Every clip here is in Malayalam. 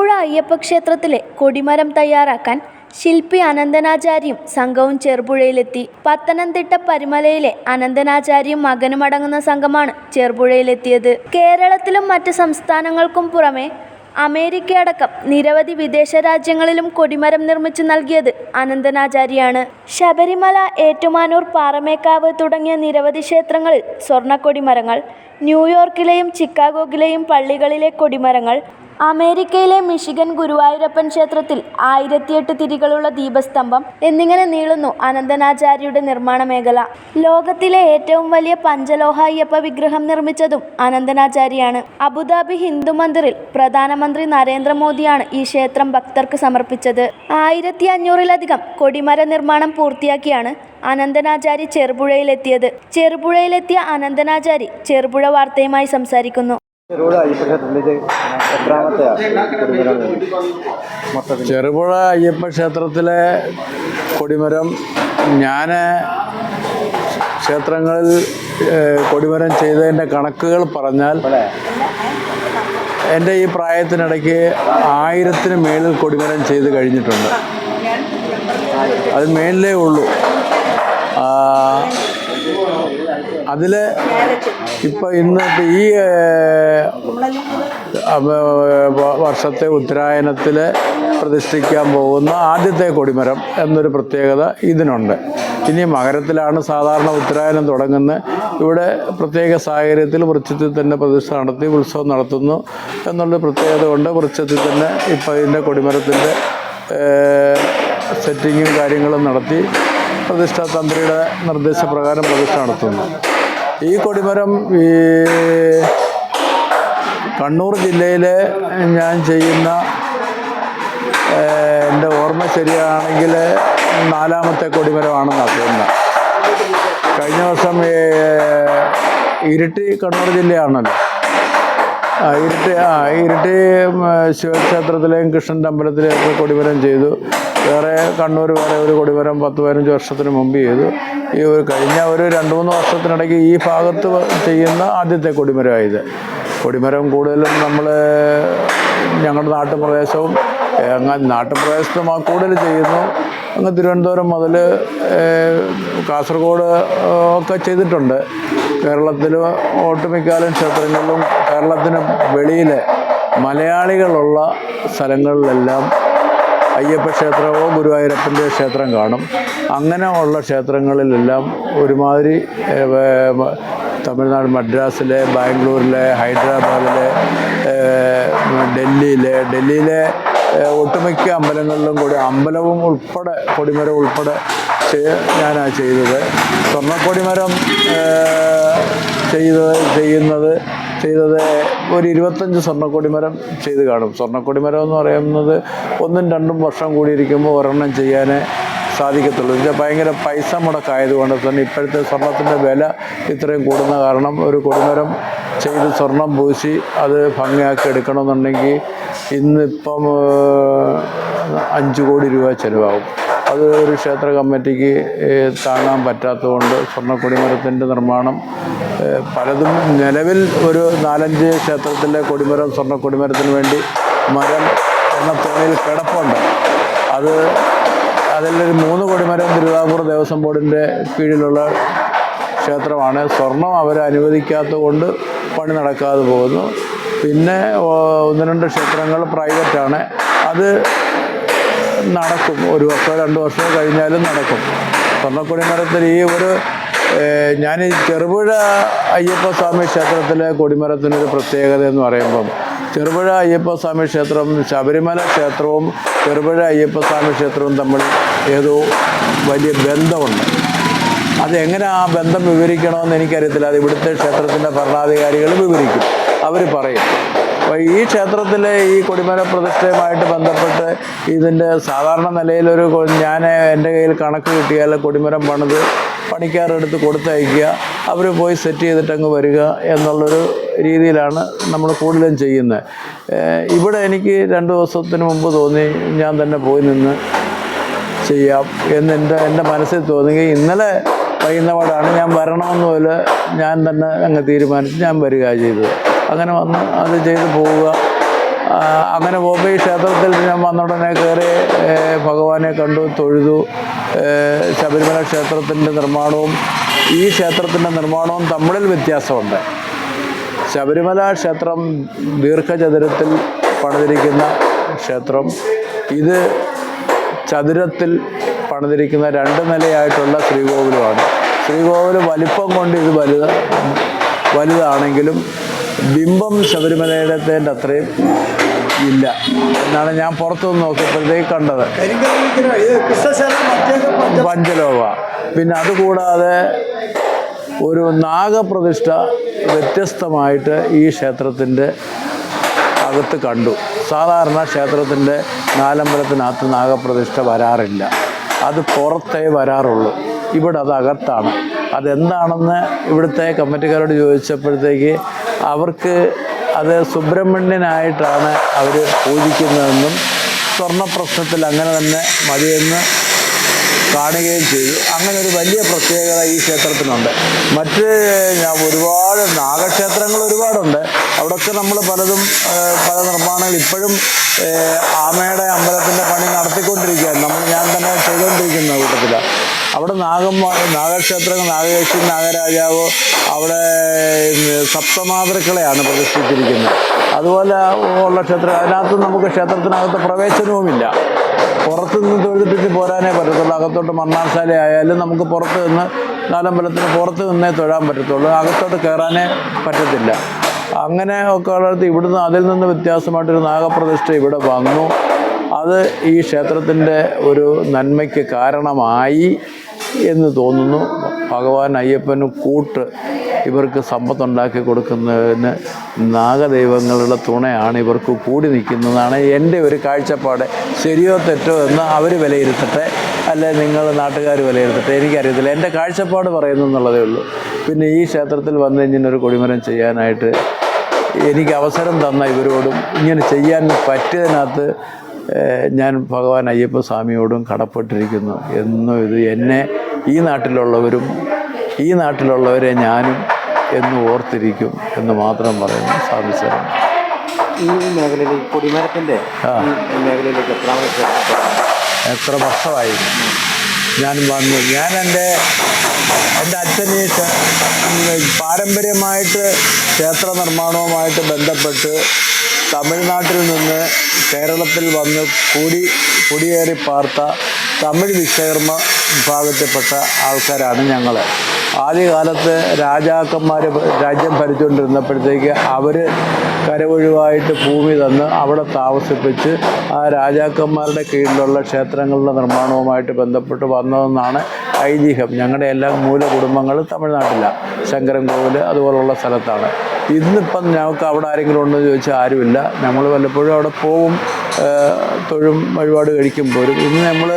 ചെറുപുഴ അയ്യപ്പ ക്ഷേത്രത്തിലെ കൊടിമരം തയ്യാറാക്കാൻ ശില്പി അനന്തനാചാര്യം സംഘവും ചെറുപുഴയിലെത്തി. പത്തനംതിട്ട പരിമലയിലെ അനന്തനാചാര്യം മകനുമടങ്ങുന്ന സംഘമാണ് ചെറുപുഴയിലെത്തിയത്. കേരളത്തിലും മറ്റ് സംസ്ഥാനങ്ങൾക്കും പുറമെ അമേരിക്കയടക്കം നിരവധി വിദേശ രാജ്യങ്ങളിലും കൊടിമരം നിർമ്മിച്ചു നൽകിയത് അനന്തനാചാര്യാണ് ശബരിമല ഏറ്റുമാനൂർ പാറമേക്കാവ് തുടങ്ങിയ നിരവധി ക്ഷേത്രങ്ങളിൽ സ്വർണ കൊടിമരങ്ങൾ ന്യൂയോർക്കിലെയും ചിക്കാഗോയിലെയും പള്ളികളിലെ കൊടിമരങ്ങൾ അമേരിക്കയിലെ മിഷിഗൻ ഗുരുവായൂരപ്പൻ ക്ഷേത്രത്തിൽ ആയിരത്തിയെട്ട് തിരികളുള്ള ദീപസ്തംഭം എന്നിങ്ങനെ നീളുന്നു അനന്തനാചാര്യയുടെ നിർമ്മാണ മേഖല ലോകത്തിലെ ഏറ്റവും വലിയ പഞ്ചലോഹ അയ്യപ്പ വിഗ്രഹം നിർമ്മിച്ചതും അനന്തനാചാര്യാണ് അബുദാബി ഹിന്ദു മന്ദിറിൽ പ്രധാനമന്ത്രി നരേന്ദ്രമോദിയാണ് ഈ ക്ഷേത്രം ഭക്തർക്ക് സമർപ്പിച്ചത്. ആയിരത്തി അഞ്ഞൂറിലധികം കൊടിമര നിർമ്മാണം പൂർത്തിയാക്കിയാണ് അനന്തനാചാരി ചെറുപുഴയിലെത്തിയത്. ചെറുപുഴയിലെത്തിയ അനന്തനാചാരി ചെറുപുഴ വാർത്തയുമായി സംസാരിക്കുന്നു. ചെറുപുഴ അയ്യപ്പക്ഷേത്രത്തിൽ എത്രാമത്തെ കൊടിമരം മൊത്തത്തിൽ? ചെറുപുഴ അയ്യപ്പ ക്ഷേത്രത്തിലെ കൊടിമരം ഞാൻ ക്ഷേത്രങ്ങളിൽ കൊടിമരം ചെയ്തതിന്റെ കണക്കുകൾ പറഞ്ഞാൽ എന്റെ ഈ പ്രായത്തിനിടയ്ക്ക് ആയിരത്തിന് മേളിൽ കൊടിമരം ചെയ്ത് കഴിഞ്ഞിട്ടുണ്ട്. അത് മേളിലേ ഉള്ളൂ. അതിൽ ഇപ്പം ഇന്ന് ഈ വർഷത്തെ ഉത്തരായനത്തിൽ പ്രതിഷ്ഠിക്കാൻ പോകുന്ന ആദ്യത്തെ കൊടിമരം എന്നൊരു പ്രത്യേകത ഇതിനുണ്ട്. ഇനി മകരത്തിലാണ് സാധാരണ ഉത്തരായനം തുടങ്ങുന്നത് ഇവിടെ പ്രത്യേക സാഹചര്യത്തിൽ വൃക്ഷത്തിൽ തന്നെ പ്രതിഷ്ഠ നടത്തി ഉത്സവം നടത്തുന്നു എന്നുള്ള പ്രത്യേകത കൊണ്ട് വൃക്ഷത്തിൽ തന്നെ ഇപ്പം ഇതിന്റെ കൊടിമരത്തിന്റെ സെറ്റിങ്ങും കാര്യങ്ങളും നടത്തി പ്രതിഷ്ഠാ തന്ത്രിയുടെ നിർദ്ദേശപ്രകാരം പ്രതിഷ്ഠ നടത്തുന്നു. ഈ കൊടിമരം ഈ കണ്ണൂർ ജില്ലയിൽ ഞാൻ ചെയ്യുന്ന എന്റെ ഓർമ്മ ശരിയാണെങ്കിൽ നാലാമത്തെ കൊടിമരമാണെന്ന് അറിയുന്നത് കഴിഞ്ഞ വർഷം ഇരുട്ടി കണ്ണൂർ ജില്ലയാണല്ലോ. ഇരിട്ടി ആ ഇരുട്ടി ശിവക്ഷേത്രത്തിലെയും കൃഷ്ണന്റെ അമ്പലത്തിലെയും ഒക്കെ കൊടിമരം ചെയ്തു. വേറെ കണ്ണൂർ വേറെ ഒരു കൊടിമരം പത്ത് പതിനഞ്ച് വർഷത്തിന് മുമ്പ് ചെയ്തു. ഈ ഒരു കഴിഞ്ഞ ഒരു രണ്ട് മൂന്ന് വർഷത്തിനിടയ്ക്ക് ഈ ഭാഗത്ത് ചെയ്യുന്ന ആദ്യത്തെ കൊടിമരമായത് കൊടിമരം കൂടുതലും നമ്മൾ ഞങ്ങളുടെ നാട്ടുപ്രദേശവും അങ്ങ് നാട്ടുപ്രദേശത്ത് കൂടുതൽ ചെയ്യുന്നു. അങ്ങ് തിരുവനന്തപുരം മുതൽ കാസർഗോഡ് ഒക്കെ ചെയ്തിട്ടുണ്ട്. കേരളത്തിൽ ഒട്ടുമിക്കാലും ക്ഷേത്രങ്ങളിലും കേരളത്തിന് വെളിയിൽ മലയാളികളുള്ള സ്ഥലങ്ങളിലെല്ലാം അയ്യപ്പ ക്ഷേത്രമോ ഗുരുവായൂരപ്പന്റെ ക്ഷേത്രം കാണും. അങ്ങനെ ഉള്ള ക്ഷേത്രങ്ങളിലെല്ലാം ഒരുമാതിരി തമിഴ്നാട് മദ്രാസിലെ ബാംഗ്ലൂരിലെ ഹൈദരാബാദിലെ ഡൽഹിയിലെ ഡൽഹിയിലെ ഒട്ടുമിക്ക അമ്പലങ്ങളിലും കൂടി അമ്പലവും ഉൾപ്പെടെ കൊടിമരം ഉൾപ്പെടെ ഞാനാണ് ചെയ്തത്. സ്വർണക്കൊടിമരം ചെയ്ത് ചെയ്യുന്നത് ചെയ്തത് ഒരു ഇരുപത്തഞ്ച് സ്വർണക്കൊടിമരം ചെയ്ത് കാണും. സ്വർണക്കൊടിമരം എന്ന് പറയുന്നത് ഒന്നും രണ്ടും വർഷം കൂടിയിരിക്കുമ്പോൾ ഒരെണ്ണം ചെയ്യാനേ സാധിക്കത്തുള്ളൂ. എന്നുവെച്ചാൽ ഭയങ്കര പൈസ മുടക്കായതുകൊണ്ട് തന്നെ ഇപ്പോഴത്തെ സ്വർണത്തിന്റെ വില ഇത്രയും കൂടുന്ന കാരണം ഒരു കൊടിമരം ചെയ്ത് സ്വർണം പൂശി അത് ഭംഗിയാക്കി എടുക്കണമെന്നുണ്ടെങ്കിൽ ഇന്നിപ്പം അഞ്ച് കോടി രൂപ ചിലവാകും. അത് ഒരു ക്ഷേത്ര കമ്മിറ്റിക്ക് താങ്ങാൻ പറ്റാത്തതുകൊണ്ട് സ്വർണക്കൊടിമരത്തിന്റെ നിർമ്മാണം പലതും നിലവിൽ ഒരു നാലഞ്ച് ക്ഷേത്രത്തിലെ കൊടിമരം സ്വർണക്കൊടിമരത്തിന് വേണ്ടി മരം എന്ന തോണിയിൽ കിടപ്പുണ്ട്. അത് അതിലൊരു മൂന്ന് കൊടിമരം തിരുവിതാംകൂർ ദേവസ്വം ബോർഡിന്റെ കീഴിലുള്ള ക്ഷേത്രമാണ്. സ്വർണം അവർ അനുവദിക്കാത്തത് കൊണ്ട് പണി നടക്കാതെ പോകുന്നു. പിന്നെ ഒന്ന് രണ്ട് ക്ഷേത്രങ്ങൾ പ്രൈവറ്റാണ് അത് നടക്കും. ഒരു വർഷമോ രണ്ട് വർഷമോ കഴിഞ്ഞാലും നടക്കും. സ്വർണക്കൊടി മരത്തിൽ ഈ ഒരു ഞാൻ ഈ ചെറുപുഴ അയ്യപ്പസ്വാമി ക്ഷേത്രത്തിലെ കൊടിമരത്തിനൊരു പ്രത്യേകത എന്ന് പറയുമ്പം ചെറുപുഴ അയ്യപ്പസ്വാമി ക്ഷേത്രം ശബരിമല ക്ഷേത്രവും ചെറുപുഴ അയ്യപ്പസ്വാമി ക്ഷേത്രവും തമ്മിൽ ഏതോ വലിയ ബന്ധമുണ്ട്. അതെങ്ങനെ ആ ബന്ധം വിവരിക്കണമെന്ന് എനിക്കറിയത്തില്ല. അത് ഇവിടുത്തെ ക്ഷേത്രത്തിന്റെ ഭരണാധികാരികൾ വിവരിക്കും. അവർ പറയും. അപ്പോൾ ഈ ക്ഷേത്രത്തിലെ ഈ കൊടിമല പ്രതിഷ്ഠയുമായിട്ട് ബന്ധപ്പെട്ട് ഇതിന്റെ സാധാരണ നിലയിലൊരു ഞാൻ എന്റെ കയ്യിൽ കണക്ക് കിട്ടിയാൽ കൊടിമരം പണിത് പണിക്കാരെടുത്ത് കൊടുത്തയക്കുക അവർ പോയി സെറ്റ് ചെയ്തിട്ടങ്ങ് വരിക എന്നുള്ളൊരു രീതിയിലാണ് നമ്മൾ കൂടുതലും ചെയ്യുന്നത്. ഇവിടെ എനിക്ക് രണ്ട് ദിവസത്തിന് മുമ്പ് തോന്നി ഞാൻ തന്നെ പോയി നിന്ന് ചെയ്യാം എന്ന് എന്റെ എന്റെ മനസ്സിൽ തോന്നുകയും ഇന്നലെ വൈകുന്നപാടാണ് ഞാൻ വരണമെന്ന് പോലെ ഞാൻ തന്നെ അങ്ങ് തീരുമാനിച്ച് ഞാൻ വരിക ചെയ്തത്. അങ്ങനെ വന്ന് അത് ചെയ്ത് പോവുക. അങ്ങനെ ഈ ക്ഷേത്രത്തിൽ ഞാൻ വന്ന ഉടനെ കയറി ഭഗവാനെ കണ്ടു തൊഴുതു. ശബരിമല ക്ഷേത്രത്തിന്റെ നിർമ്മാണവും ഈ ക്ഷേത്രത്തിന്റെ നിർമ്മാണവും തമ്മിൽ വ്യത്യാസമുണ്ട്. ശബരിമല ക്ഷേത്രം ദീർഘചതുരത്തിൽ പണിതിരിക്കുന്ന ക്ഷേത്രം. ഇത് ചതുരത്തിൽ പണിതിരിക്കുന്ന രണ്ട് നിലയായിട്ടുള്ള ശ്രീകോവിലുമാണ്. ശ്രീകോവിൽ വലിപ്പം കൊണ്ട് ഇത് വലുത് വലുതാണെങ്കിലും ബിംബം ശബരിമലയുടേതിന്റെ അത്രയും ഇല്ല എന്നാണ് ഞാൻ പുറത്തുനിന്ന് നോക്കിയപ്പോഴത്തേക്ക് കണ്ടത്. പഞ്ചലോക പിന്നെ അതുകൂടാതെ ഒരു നാഗപ്രതിഷ്ഠ വ്യത്യസ്തമായിട്ട് ഈ ക്ഷേത്രത്തിന്റെ അകത്ത് കണ്ടു. സാധാരണ ക്ഷേത്രത്തിന്റെ നാലമ്പലത്തിനകത്ത് നാഗപ്രതിഷ്ഠ വരാറില്ല. അത് പുറത്തേ വരാറുള്ളൂ. ഇവിടെ അത് അകത്താണ്. അതെന്താണെന്ന് ഇവിടുത്തെ കമ്മിറ്റിക്കാരോട് ചോദിച്ചപ്പോഴത്തേക്ക് അവർക്ക് അത് സുബ്രഹ്മണ്യനായിട്ടാണ് അവർ പൂജിക്കുന്നതെന്നും സ്വർണ പ്രശ്നത്തിൽ അങ്ങനെ തന്നെ മതിയെന്ന് കാണുകയും ചെയ്തു. അങ്ങനെ ഒരു വലിയ പ്രത്യേകത ഈ ക്ഷേത്രത്തിനുണ്ട്. മറ്റ് ഒരുപാട് നാഗക്ഷേത്രങ്ങൾ ഒരുപാടുണ്ട്. അവിടെയൊക്കെ നമ്മൾ പലതും പല നിർമ്മാണങ്ങൾ ഇപ്പോഴും ആമയുടെ അമ്പലത്തിന്റെ പണി നടത്തിക്കൊണ്ടിരിക്കുകയാണ്. നമ്മൾ ഞാൻ തന്നെ ചെയ്തുകൊണ്ടിരിക്കുന്ന കൂട്ടത്തിലാണ് അവിടെ നാഗം നാഗക്ഷേത്രങ്ങൾ നാഗകേശി നാഗരാജാവ് അവിടെ സപ്തമാതൃക്കളെയാണ് പ്രതിഷ്ഠിച്ചിരിക്കുന്നത്. അതുപോലെ ഉള്ള ക്ഷേത്രം അതിനകത്ത് നമുക്ക് ക്ഷേത്രത്തിനകത്ത് പ്രവേശനവുമില്ല. പുറത്ത് നിന്ന് തൊഴുതിപ്പിച്ച് പോരാനേ പറ്റത്തുള്ളൂ. അകത്തോട്ട് മണ്ണാർശാല ആയാലും നമുക്ക് പുറത്ത് നിന്ന് നാലമ്പലത്തിന് പുറത്ത് നിന്നേ തൊഴാൻ പറ്റത്തുള്ളൂ. അകത്തോട്ട് കയറാനേ പറ്റത്തില്ല. അങ്ങനെ ഒക്കെ ഉള്ളിടത്ത് ഇവിടുന്ന് അതിൽ നിന്ന് വ്യത്യാസമായിട്ടൊരു നാഗപ്രതിഷ്ഠ ഇവിടെ വന്നു. അത് ഈ ക്ഷേത്രത്തിന്റെ ഒരു നന്മയ്ക്ക് കാരണമായി എന്ന് തോന്നുന്നു. ഭഗവാൻ അയ്യപ്പന് കൂട്ട് ഇവർക്ക് സമ്പത്തുണ്ടാക്കി കൊടുക്കുന്നതിന് നാഗദൈവങ്ങളുടെ തുണയാണ് ഇവർക്ക് കൂടി നിൽക്കുന്നതാണ് എന്റെ ഒരു കാഴ്ചപ്പാട്. ശരിയോ തെറ്റോ എന്ന് അവർ വിലയിരുത്തട്ടെ അല്ലെ നിങ്ങൾ നാട്ടുകാർ വിലയിരുത്തട്ടെ എനിക്കറിയത്തില്ല. എന്റെ കാഴ്ചപ്പാട് പറയുന്നു എന്നുള്ളതേ ഉള്ളൂ. പിന്നെ ഈ ക്ഷേത്രത്തിൽ വന്ന് ഇങ്ങനെ ഒരു കൊടിമരം ചെയ്യാനായിട്ട് എനിക്ക് അവസരം തന്ന ഇവരോടും ഇങ്ങനെ ചെയ്യാൻ പറ്റിയതിനകത്ത് ഞാൻ ഭഗവാൻ അയ്യപ്പ സ്വാമിയോടും കടപ്പെട്ടിരിക്കുന്നു. എന്നും ഇത് എന്നെ ഈ നാട്ടിലുള്ളവരും ഈ നാട്ടിലുള്ളവരെ ഞാനും എന്ന് ഓർത്തിരിക്കും എന്ന് മാത്രം പറയുന്നു സാധിച്ചത് ഈ മേഖലയിൽ ഈ കൊടിമരത്തിന്റെ മേഖലയിലേക്ക് എത്രാമത്തെ എത്ര വർഷമായി? ഞാൻ വന്നു. ഞാൻ എന്റെ എന്റെ അച്ഛനെ പാരമ്പര്യമായിട്ട് ക്ഷേത്ര നിർമ്മാണവുമായിട്ട് ബന്ധപ്പെട്ട് തമിഴ്നാട്ടിൽ നിന്ന് കേരളത്തിൽ വന്ന് കൂടി കുടിയേറി പാർത്ത തമിഴ് വിശ്വകർമ്മ വിഭാഗത്തിൽപ്പെട്ട ആൾക്കാരാണ് ഞങ്ങൾ ആദ്യകാലത്ത് രാജാക്കന്മാർ രാജ്യം ഭരിച്ചുകൊണ്ടിരുന്നപ്പോഴത്തേക്ക് അവർ കരവൊഴിവായിട്ട് ഭൂമി തന്ന് അവിടെ താമസിപ്പിച്ച് ആ രാജാക്കന്മാരുടെ കീഴിലുള്ള ക്ഷേത്രങ്ങളുടെ നിർമ്മാണവുമായിട്ട് ബന്ധപ്പെട്ട് വന്നതെന്നാണ് ഐതിഹ്യം. ഞങ്ങളുടെ എല്ലാ മൂല കുടുംബങ്ങൾ തമിഴ്നാട്ടിലാണ് ശങ്കരൻകോവിൽ അതുപോലുള്ള സ്ഥലത്താണ്. ഇന്നിപ്പം ഞങ്ങൾക്ക് അവിടെ ആരെങ്കിലും ഉണ്ടെന്ന് ചോദിച്ചാൽ ആരുമില്ല. നമ്മൾ വല്ലപ്പോഴും അവിടെ പോവും തൊഴും വഴിപാട് കഴിക്കും പോരും ഇന്ന് നമ്മൾ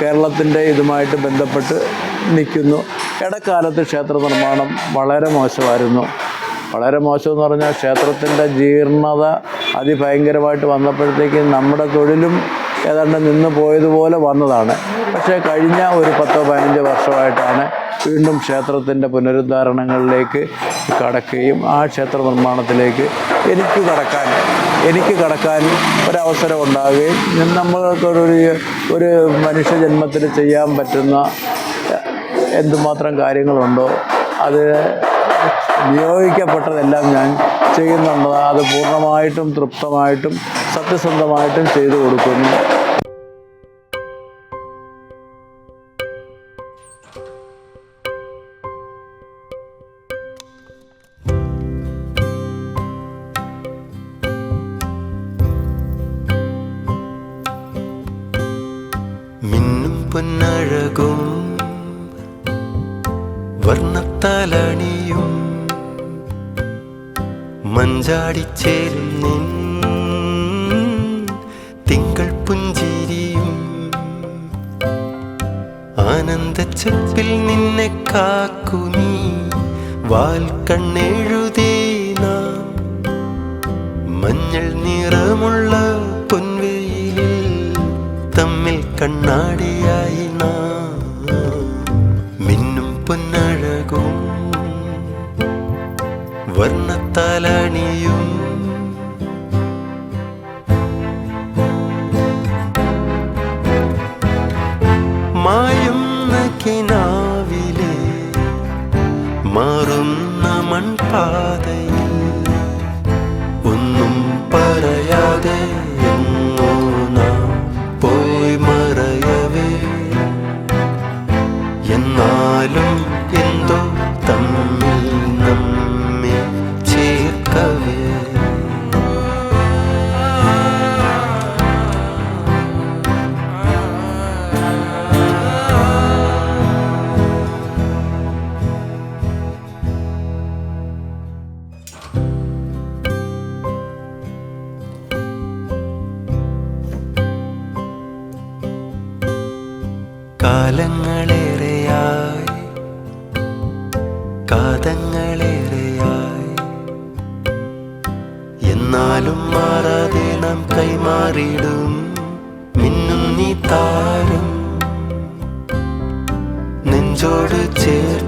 കേരളത്തിന്റെ ഇതുമായിട്ട് ബന്ധപ്പെട്ട് നിൽക്കുന്നു. ഇടക്കാലത്ത് ക്ഷേത്ര നിർമ്മാണം വളരെ മോശമായിരുന്നു. വളരെ മോശം എന്ന് പറഞ്ഞാൽ ക്ഷേത്രത്തിന്റെ ജീർണത അതിഭയങ്കരമായിട്ട് വന്നപ്പോഴത്തേക്ക് നമ്മുടെ തൊഴിലും ഏതാണ്ട് നിന്ന് പോയതുപോലെ വന്നതാണ്. പക്ഷേ കഴിഞ്ഞ ഒരു പത്തോ പതിനഞ്ചോ വർഷമായിട്ടാണ് വീണ്ടും ക്ഷേത്രത്തിന്റെ പുനരുദ്ധാരണങ്ങളിലേക്ക് കടക്കുകയും ആ ക്ഷേത്ര നിർമ്മാണത്തിലേക്ക് എനിക്ക് കടക്കാൻ എനിക്ക് കടക്കാൻ ഒരവസരം ഉണ്ടാകുകയും നമ്മൾക്കൊരു ഒരു മനുഷ്യജന്മത്തിൽ ചെയ്യാൻ പറ്റുന്ന എന്തുമാത്രം കാര്യങ്ങളുണ്ടോ അത് നിയോഗിക്കപ്പെട്ടതെല്ലാം ഞാൻ ചെയ്യുന്നുണ്ട്. അത് പൂർണമായിട്ടും തൃപ്തമായിട്ടും സത്യസന്ധമായിട്ടും ചെയ്തു കൊടുക്കുന്നു. വർണത്താലണിയും മഞ്ചാടിച്ചേരും നിൻ തിങ്കൾ പുഞ്ചിരിയും. ആനന്ദച്ചപ്പിൽ നിന്നെ കാക്കുനി വാൽക്കണ്ണെഴുതേ വാൽ കണ്ണെഴുതേ നാം. മഞ്ഞൾ നിറമുള്ള പൊൻവെയിലിൽ തമ്മിൽ കണ്ണാടിയായി നാം. മിന്നും പൊന്നഴകും വർണത്താലണിയും മായുന്ന കിനാവിലെ മാറുന്ന മൺപാതയിൽ ഒന്നും പറയാതെ എങ്ങോ കാതങ്ങളേറെയായി എന്നാലും മാറാതെ നാം കൈമാറിയിടും. മിന്നും നീ താരം നെഞ്ചോട് ചേർത്ത്